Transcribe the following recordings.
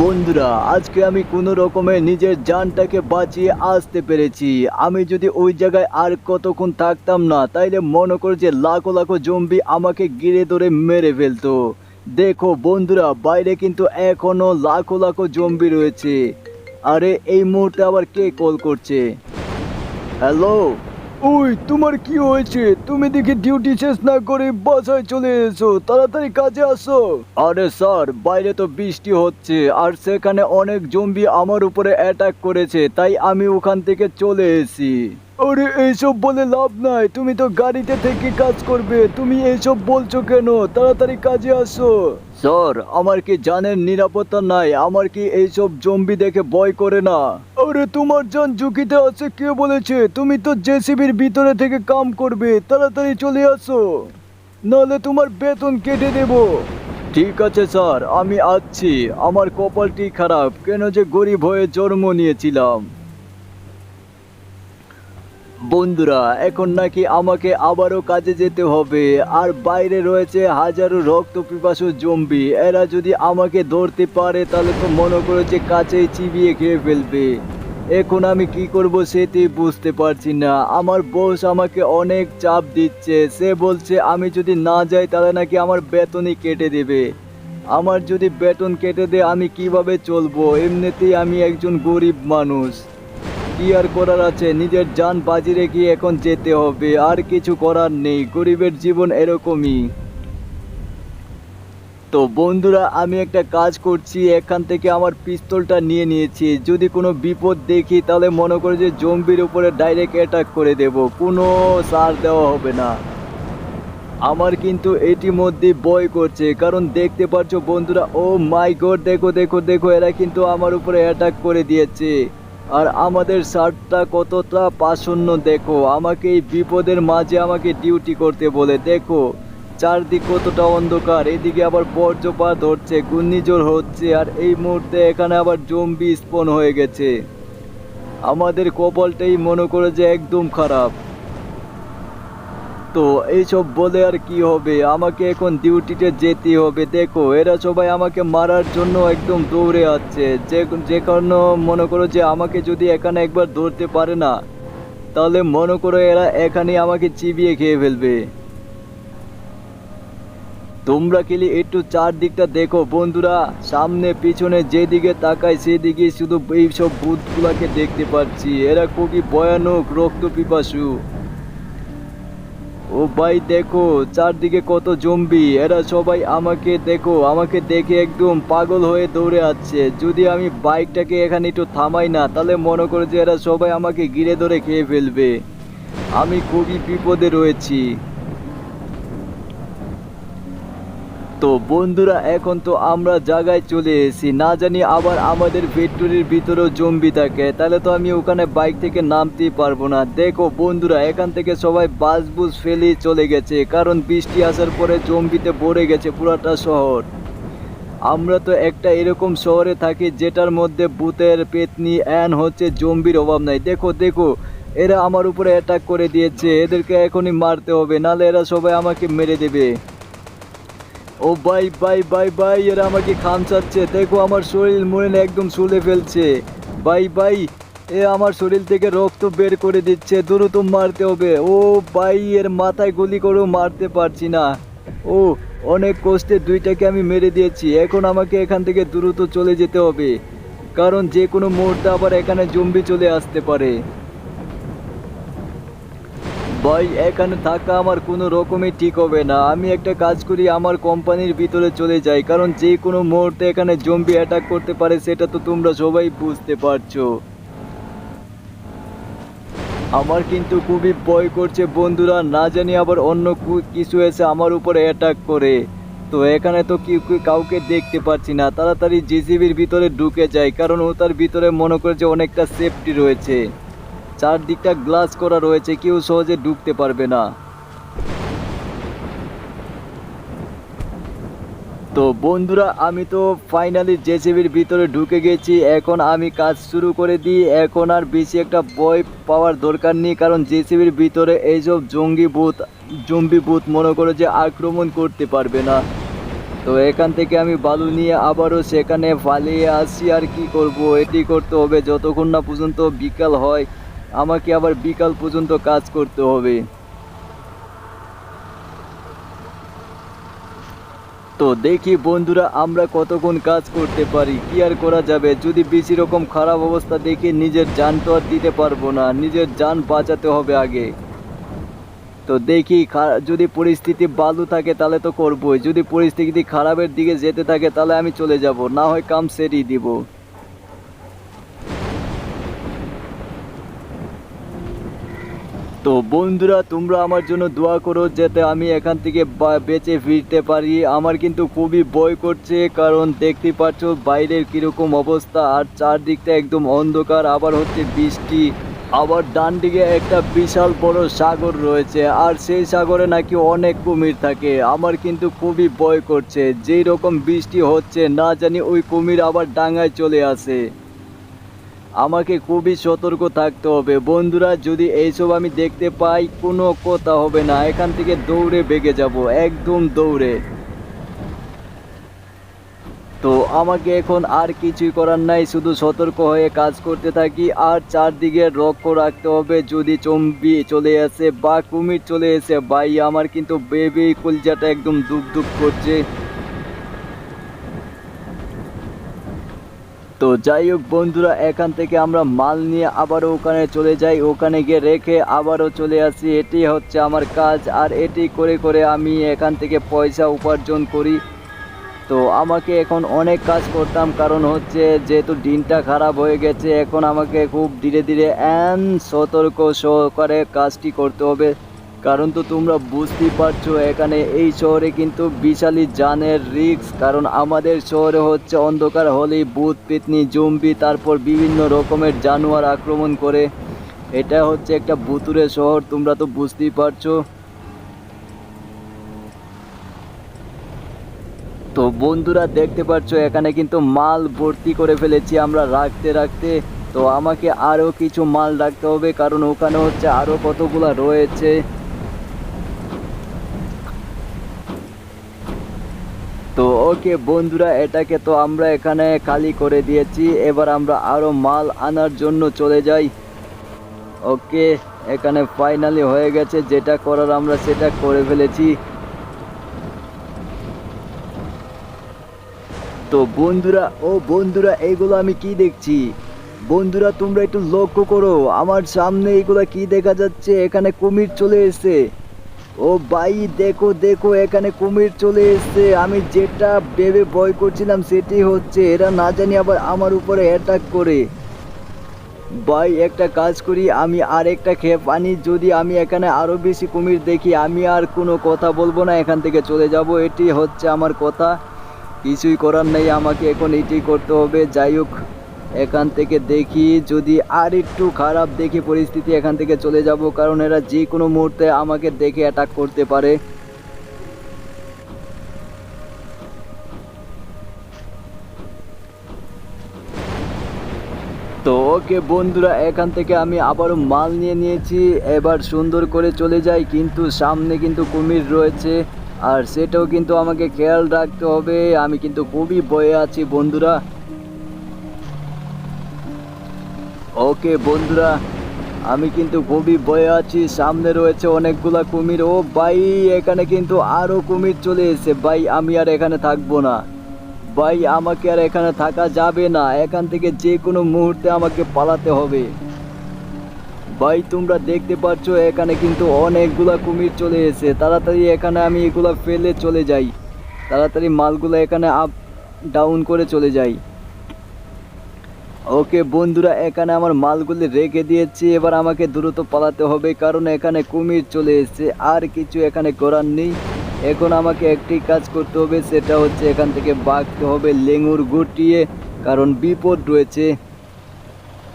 বন্ধুরা, আজকে আমি কোনো রকমে নিজের জানটাকে বাঁচিয়ে আসতে পেরেছি। আমি যদি ওই জায়গায় আর কতক্ষণ থাকতাম না, তাইলে মনে কর যে লাখো লাখো জম্বি আমাকে গিরে ধরে মেরে ফেলতো। দেখো বন্ধুরা, বাইরে কিন্তু এখনও লাখো লাখো জম্বি রয়েছে। আরে, এই মুহূর্তে আবার কে কল করছে? হ্যালো? ওই, তোমার কি হয়েছে? তুমি দেখি ডিউটি শেষ না করে বাসায় চলে এসো, তাড়াতাড়ি কাজে আসো। আরে স্যার, বাইরে তো বৃষ্টি হচ্ছে, আর সেখানে অনেক জম্বি আমার উপরে অ্যাটাক করেছে, তাই আমি ওখান থেকে চলে এসেছি। আরে এইসব বলে লাভ নাই। তুমি তো গাড়িতে থেকে কাজ করবে। তুমি এইসব বলছো কেন? তাড়াতাড়ি কাজে আসো। স্যার আমার কি জানের নিরাপত্তা নাই? আমার কি এইসব জম্বি দেখে ভয় করে না? আরে তোমার জান ঝুঁকিতে আছে কে বলেছে? তুমি তো জেসিবির ভিতরে থেকে কাম করবে। তাড়াতাড়ি চলে আসো। নাহলে তোমার বেতন কেটে দেব। ঠিক আছে স্যার আমি আসছি। আমার কপালটি খারাপ। কেন যে গরিব হয়ে জন্ম নিয়েছিলাম। বন্ধুরা, এখন নাকি আমাকে আবারও কাজে যেতে হবে। আর বাইরে রয়েছে হাজারো রক্ত পিপাসু জম্বি। এরা যদি আমাকে ধরতে পারে, তাহলে তো মনে করে যে কাছেই চিবিয়ে খেয়ে ফেলবে। এখন আমি কি করব সেটি বুঝতে পারছি না। আমার বস আমাকে অনেক চাপ দিচ্ছে। সে বলছে, আমি যদি না যাই, তাহলে নাকি আমার বেতনই কেটে দেবে। আমার যদি বেতন কেটে দেয়, আমি কীভাবে চলবো? এমনিতেই আমি একজন গরিব মানুষ। কি আর করার আছে, নিজের যান বাজি রেখে এখন যেতে হবে, আর কিছু করার নেই, গরিবের জীবন এরকমই। তো বন্ধুরা, আমি একটা কাজ করছি, এখান থেকে আমার পিস্তলটা নিয়ে নিয়েছি, যদি কোনো বিপদ দেখি তাহলে মনে করে যে জম্বির উপরে ডাইরেক্ট অ্যাটাক করে দেব, কোনো সার দেওয়া হবে না। আমার কিন্তু এটি মধ্যে বয় করছে, কারণ দেখতে পাচ্ছ বন্ধুরা, ও মাই গড, দেখো দেখো দেখো, এরা কিন্তু আমার উপরে অ্যাটাক করে দিয়েছে। আর আমাদের শার্টটা কতটা পাশন্য দেখো। আমাকে এই বিপদের মাঝে আমাকে ডিউটি করতে বলে, দেখো। চারদিক কতটা অন্ধকার, এদিকে আবার বজ্রপাত হচ্ছে ঘূর্ণিঝড় হচ্ছে, আর এই মুহূর্তে এখানে আবার জম্বি স্পন হয়ে গেছে। আমাদের কপালটাই মনে করে যে একদম খারাপ। তো এইসব বলে আর কি হবে? আমাকে এখন ডিউটিতে যেতে হবে। দেখো, এরা সবাই আমাকে মারার জন্য একদম দৌড়ে আসছে। যে যে কারণে মনে করো যে আমাকে যদি এখানে একবার ধরতে পারে না, তাহলে মনে করো এরা এখানে আমাকে চিবিয়ে খেয়ে ফেলবে। তোমরা খেলি একটু চারদিকটা দেখো বন্ধুরা। সামনে, পিছনে, যেদিকে তাকায় সেদিকে শুধু এইসব ভূতগুলাকে দেখতে পাচ্ছি। এরা খুবই ভয়ানক রক্ত পিপাসু ও ভাই দেখো, চারদিকে কত জম্বি। এরা সবাই আমাকে দেখো, আমাকে দেখে একদম পাগল হয়ে দৌড়ে আসছে। যদি আমি বাইকটাকে এখানে একটু থামাই না, তাহলে মনে করো যে এরা সবাই আমাকে ঘিরে ধরে খেয়ে ফেলবে। আমি খুবই বিপদে রয়েছি। তো বন্ধুরা, এখন তো আমরা জায়গায় চলে এসেছি। না জানি আবার আমাদের ফ্যাক্টরির ভিতরেও জম্বি থাকে, তাহলে তো আমি ওখানে বাইক থেকে নামতেই পারব না। দেখো বন্ধুরা, এখান থেকে সবাই বাস বুস ফেলেই চলে গেছে, কারণ বৃষ্টি আসার পরে জম্বিতে ভরে গেছে পুরাটা শহর। আমরা তো একটা এরকম শহরে থাকি, যেটার মধ্যে ভূতের পেতনি, অ্যান হচ্ছে জম্বির অভাব নাই। দেখো দেখো, এরা আমার উপরে অ্যাটাক করে দিয়েছে, এদেরকে এখনই মারতে হবে, নাহলে এরা সবাই আমাকে মেরে দেবে। ও বাই বাই বাই বাই, এরা আমাকে খামচাচ্ছে। দেখো আমার শরীর মনে একদম শুলে ফেলছে। বাই বাই, এ আমার শরীর থেকে রক্ত বের করে দিচ্ছে। দ্রুত মারতে হবে। ও বাই, এর মাথায় গুলি করেও মারতে পারছি না। ও, অনেক কষ্টে দুইটাকে আমি মেরে দিয়েছি। এখন আমাকে এখান থেকে দ্রুত চলে যেতে হবে। কারণ যে কোনো মুহূর্তে আবার এখানে জম্বি চলে আসতে পারে। ভাই, এখানে থাকা আমার কোনো রকমই ঠিক হবে না। আমি একটা কাজ করি, আমার কোম্পানির ভিতরে চলে যাই, কারণ যে কোনো মুহূর্তে এখানে জম্বি অ্যাটাক করতে পারে, সেটা তো তোমরা সবাই বুঝতে পারছ। আমার কিন্তু খুবই ভয় করছে, বন্ধুরা, না জানি আবার অন্য কিছু এসে আমার উপরে অ্যাটাক করে। তো এখানে তো কি কাউকে দেখতে পাচ্ছি না। তাড়াতাড়ি জিসিবির ভিতরে ঢুকে যায় কারণ ও তার ভিতরে মনে করে যে অনেকটা সেফটি রয়েছে। চারদিকটা গ্লাস করা রয়েছে, কেউ সহজে ঢুকতে পারবে না। তো বন্ধুরা, আমি তো ফাইনালি জেসিবির ভিতরে ঢুকে গেছি, এখন আমি কাজ শুরু করে দিই। এখন আর বেশি একটা বই পাওয়ার দরকার নেই, কারণ জেসিবির ভিতরে এইসব জঙ্গি ভূত, জম্বি ভূত মনে করে যে আক্রমণ করতে পারবে না। তো এখান থেকে আমি বালু নিয়ে আবারও সেখানে পালিয়ে আসি, আর কি করব? এটি করতে হবে যতক্ষণ না পর্যন্ত বিকাল হয়। আমাকে আবার বিকাল পর্যন্ত কাজ করতে হবে। তো দেখি বন্ধুরা, আমরা কতক্ষণ কাজ করতে পারি? কি আর করা যাবে? যদি বেশি রকম খারাপ অবস্থা দেখে নিজের যান তো আর দিতে পারব না, নিজের যান বাঁচাতে হবে আগে। তো দেখি যদি পরিস্থিতি বালু থাকে তাহলে তো করবোই, যদি পরিস্থিতি খারাপের দিকে যেতে থাকে তাহলে আমি চলে যাব, না হয় কাম সেরিয়ে দিব। তো বন্ধুরা, তোমরা আমার জন্য দোয়া করো যাতে আমি এখান থেকে বেঁচে ফিরতে পারি। আমার কিন্তু খুবই ভয় করছে, কারণ দেখতে পাচ্ছ বাইরের কীরকম অবস্থা। আর চারদিকটা একদম অন্ধকার, আবার হচ্ছে বৃষ্টি। আবার ডান দিকে একটা বিশাল বড় সাগর রয়েছে, আর সেই সাগরে নাকি অনেক কুমির থাকে। আমার কিন্তু খুবই ভয় করছে, যেই রকম বৃষ্টি হচ্ছে, না জানি ওই কুমির আবার ডাঙায় চলে আসে। আমাকে খুবই সতর্ক থাকতে হবে। বন্ধুরা, যদি এইসব আমি দেখতে পাই, কোনো কথা হবে না। এখান থেকে দৌড়ে বেগে যাব, একদম দৌড়ে। তো আমাকে এখন আর কিছুই করার নাই, শুধু সতর্ক হয়ে কাজ করতে থাকি। আর চারদিকে লক্ষ্য রাখতে হবে, যদি চম্বি চলে আসে বা কুমির চলে এসে, ভাই, আমার কিন্তু বেবি কুলজাটা একদম দুপ দুপ করছে। তো যাই হোক বন্ধুরা, এখান থেকে আমরা মাল নিয়ে আবারও ওখানে চলে যাই। ওখানে গিয়ে রেখে আবারও চলে আসি। এটি হচ্ছে আমার কাজ, আর এটি করে করে আমি এখান থেকে পয়সা উপার্জন করি। তো আমাকে এখন অনেক কাজ করতাম, কারণ হচ্ছে যেহেতু দিনটা খারাপ হয়ে গেছে, এখন আমাকে খুব ধীরে ধীরে অ্যান সতর্ক সহকারে কাজটি করতে হবে। কারণ তো তোমরা বুঝতেই পারছ, এখানে এই শহরে কিন্তু বিশালী জানের রিস্ক কারণ আমাদের শহরে হচ্ছে অন্ধকার, হলেই ভূত, পেতনি, জম্বি, তারপর বিভিন্ন রকমের জানোয়ার আক্রমণ করে। এটা হচ্ছে একটা ভুতুরে শহর, তোমরা তো বুঝতেই পারছ। তো বন্ধুরা, দেখতে পাচ্ছ এখানে কিন্তু মাল ভর্তি করে ফেলেছি আমরা রাখতে রাখতে। তো আমাকে আরও কিছু মাল রাখতে হবে, কারণ ওখানে হচ্ছে আরও কতগুলা রয়েছে। তো ওকে বন্ধুরা, এটাকে তো আমরা এখানে খালি করে দিয়েছি। এবার আমরা আরও মাল আনার জন্য চলে যাই। ওকে, এখানে ফাইনালি হয়ে গেছে। যেটা করার আমরা সেটা করে ফেলেছি। তো বন্ধুরা, ও বন্ধুরা এইগুলো আমি কি দেখছি? বন্ধুরা, তোমরা একটু লক্ষ্য করো। আমার সামনে এইগুলো কি দেখা যাচ্ছে? এখানে কুমির চলে এসেছে। ও ভাই, দেখো দেখো, এখানে কুমির চলে এসেছে। আমি যেটা ভেবে ভয় করছিলাম সেটি হচ্ছে, এরা না জানি আবার আমার উপরে অ্যাটাক করে। ভাই, একটা কাজ করি, আমি আর একটা খেপ আনি যদি আমি এখানে আরও বেশি কুমির দেখি, আমি আর কোনো কথা বলব না, এখান থেকে চলে যাব। এটি হচ্ছে আমার কথা। কিছুই করার নেই, আমাকে এখন এটি করতে হবে। যাই হোক এখান থেকে দেখি, যদি আর একটু খারাপ দেখি পরিস্থিতি, এখান থেকে চলে যাব, কারণ এরা যে কোনো মুহূর্তে আমাকে দেখে অ্যাটাক করতে পারে। তো ওকে বন্ধুরা, এখান থেকে আমি আবারও মাল নিয়ে নিয়েছি, এবার সুন্দর করে চলে যাই, কিন্তু সামনে কিন্তু কুমির রয়েছে, আর সেটাও কিন্তু আমাকে খেয়াল রাখতে হবে, আমি কিন্তু খুবই ভয়ে আছি বন্ধুরা। ওকে, বন্ধুরা, আমি কিন্তু খুবই বয়ে আছি। সামনে রয়েছে অনেকগুলা কুমির। ও ভাই, এখানে কিন্তু আরও কুমির চলে এসেছে। ভাই, আমি আর এখানে থাকব না। ভাই, আমাকে আর এখানে থাকা যাবে না। এখান থেকে যে কোনো মুহূর্তে আমাকে পালাতে হবে। ভাই, তোমরা দেখতে পাচ্ছ, এখানে কিন্তু অনেকগুলা কুমির চলে এসে তাড়াতাড়ি এখানে আমি এগুলা ফেলে চলে যাই। তাড়াতাড়ি মালগুলো এখানে আপ ডাউন করে চলে যাই। ওকে বন্ধুরা, এখানে আমার মালগুলি রেখে দিয়েছি। এবার আমাকে দ্রুত পালাতে হবে, কারণ এখানে কুমির চলে এসেছে। আর কিছু এখানে করার নেই। এখন আমাকে একটি কাজ করতে হবে, সেটা হচ্ছে এখান থেকে বাঁকতে হবে লেঙুর গুটিয়ে, কারণ বিপদ রয়েছে।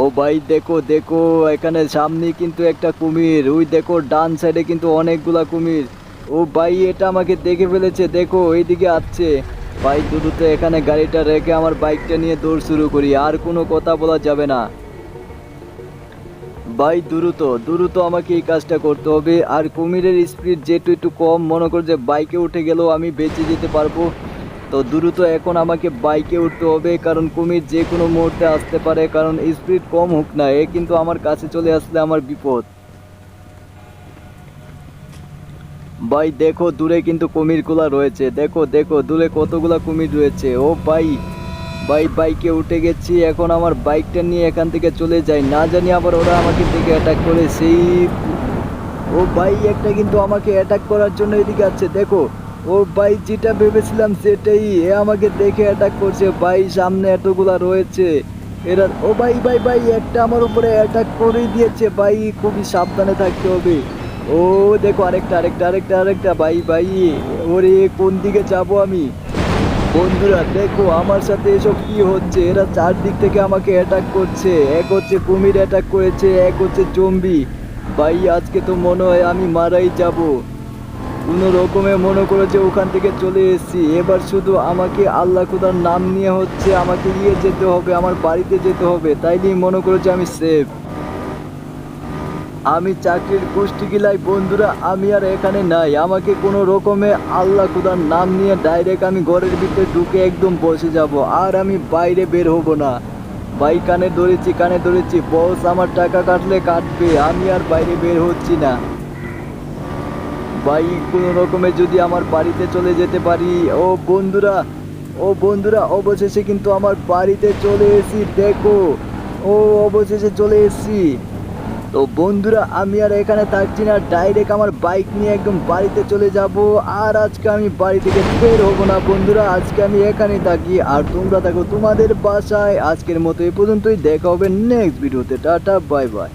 ও ভাই, দেখো দেখো, এখানে সামনে কিন্তু একটা কুমির। ওই দেখো, ডান সাইডে কিন্তু অনেকগুলা কুমির। ও ভাই, এটা আমাকে দেখে ফেলেছে, দেখো এইদিকে আসছে। ভাই দ্রুত এখানে গাড়িটা রেখে আমার বাইকটা নিয়ে দৌড় শুরু করি, আর কোনো কথা বলা যাবে না। ভাই, দ্রুত দ্রুত আমাকে এই কাজটা করতে হবে, আর কুমিরের স্পিড যেটু একটু কম, মনে কর যে বাইকে উঠে গেলেও আমি বেঁচে যেতে পারব। তো দ্রুত এখন আমাকে বাইকে উঠতে হবে, কারণ কুমির যে কোনো মুহূর্তে আসতে পারে, কারণ স্পিড কম হোক না, এ কিন্তু আমার কাছে চলে আসলে আমার বিপদ। ভাই, দেখো দূরে কিন্তু কুমিরগুলা রয়েছে। দেখো দেখো দূরে কতগুলা কুমির রয়েছে। ও ভাই ভাই, বাইকে উঠে গেছি। এখন আমার বাইকটা নিয়ে এখান থেকে চলে যাই। না জানি আবার ওরা আমাকে দেখে অ্যাটাক করে। সেই ও ভাই, একটা কিন্তু আমাকে অ্যাটাক করার জন্য এদিকে আছে। দেখো, ও ভাই, যেটা ভেবেছিলাম সেটাই। এ আমাকে দেখে অ্যাটাক করছে। ভাই, সামনে এতগুলা রয়েছে। এরা, ও ভাই ভাই ভাই, একটা আমার উপরে অ্যাটাক করেই দিয়েছে। ভাই, খুবই সাবধানে থাকতে হবে। ও, দেখো আরেকটা আরেকটা আরেকটা আরেকটা। ভাই ভাই ওরে, কোন দিকে যাব আমি? বন্ধুরা, দেখো আমার সাথে এসব কি হচ্ছে? এরা চারদিক থেকে আমাকে অ্যাটাক করছে। এক হচ্ছে কুমির অ্যাটাক করেছে, এক হচ্ছে জম্বি ভাই আজকে তো মনে হয় আমি মারাই যাব। কোনো রকমে মনে করেছে ওখান থেকে চলে এসেছি। এবার শুধু আমাকে আল্লাহ খুদার নাম নিয়ে হচ্ছে আমাকে ইয়ে যেতে হবে, আমার বাড়িতে যেতে হবে। তাইলেই মনে করেছে আমি সেফ আমি চাকরির গোষ্ঠী গিলাই, বন্ধুরা, আমি আর এখানে নাই। আমাকে কোনো রকমে আল্লাহ খুদার নাম নিয়ে ডাইরেক্ট আমি ঘরের ভিতরে ঢুকে একদম বসে যাব, আর আমি বাইরে বের হব না। ভাই, কানে ধরেছি কানে ধরেছি বস আমার টাকা কাটলে কাটবে, আমি আর বাইরে বের হচ্ছি না। ভাই, কোনো রকমে যদি আমার বাড়িতে চলে যেতে পারি, ও বন্ধুরা ও বন্ধুরা, অবশেষে কিন্তু আমার বাড়িতে চলে এসেছি, দেখো, ও অবশেষে চলে এসেছি। তো বন্ধুরা, আমি আর এখানে থাকছি না। ডাইরেক্ট আমার বাইক নিয়ে একদম বাড়িতে চলে যাব। আর আজকে আমি বাড়ি থেকে বের হব না বন্ধুরা, আজকে আমি এখানে থাকি। আর তোমরা থাকো তোমাদের বাসায়। আজকের মতো এই পর্যন্তই। দেখা হবে নেক্সট ভিডিওতে টাটা বাই বাই